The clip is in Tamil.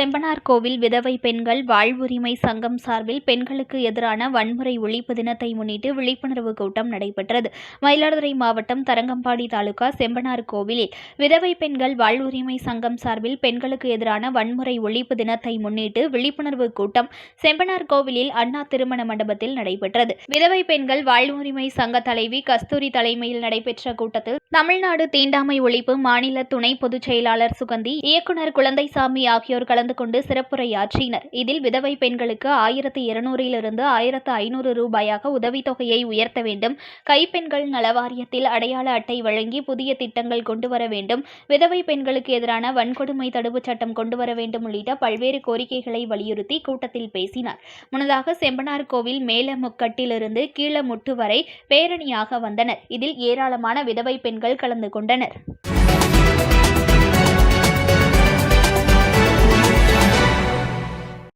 செம்பனார் கோவில் விதவை பெண்கள் வாழ்வுரிமை சங்கம் சார்பில் பெண்களுக்கு எதிரான வன்முறை ஒழிப்பு தினத்தை முன்னிட்டு விழிப்புணர்வு கூட்டம் நடைபெற்றது. மயிலாடுதுறை மாவட்டம் தரங்கம்பாடி தாலுகா செம்பனார் கோவிலில் விதவை பெண்கள் வாழ்வுரிமை சங்கம் சார்பில் பெண்களுக்கு எதிரான வன்முறை ஒழிப்பு தினத்தை முன்னிட்டு விழிப்புணர்வு கூட்டம் செம்பனார் கோவிலில் அண்ணா திருமண மண்டபத்தில் நடைபெற்றது. விதவை பெண்கள் வாழ்வுரிமை சங்க தலைவி கஸ்தூரி தலைமையில் நடைபெற்ற கூட்டத்தில் தமிழ்நாடு தீண்டாமை ஒழிப்பு மாநில துணை பொதுச் செயலாளர் சுகந்தி இயக்குனர் குழந்தைசாமி ஆகியோர் கலந்து கொண்டு சிறப்புரையாற்றினர். இதில் விதவை பெண்களுக்கு ஆயிரத்தி இருநூறிலிருந்து ஆயிரத்து ஐநூறு ரூபாயாக உதவித்தொகையை உயர்த்த வேண்டும். கைப்பெண்கள் நலவாரியத்தில் அடையாள அட்டை வழங்கி புதிய திட்டங்கள் கொண்டுவர வேண்டும். விதவை பெண்களுக்கு எதிரான வன்கொடுமை தடுப்புச் சட்டம் கொண்டுவர வேண்டும் உள்ளிட்ட பல்வேறு கோரிக்கைகளை வலியுறுத்தி கூட்டத்தில் பேசினார். முன்னதாக செம்பனார் கோவில் மேல முக்கட்டிலிருந்து கீழ முட்டு வரை பேரணியாக வந்தனர். இதில் ஏராளமான விதவை பெண்கள் கலந்து கொண்டனர்.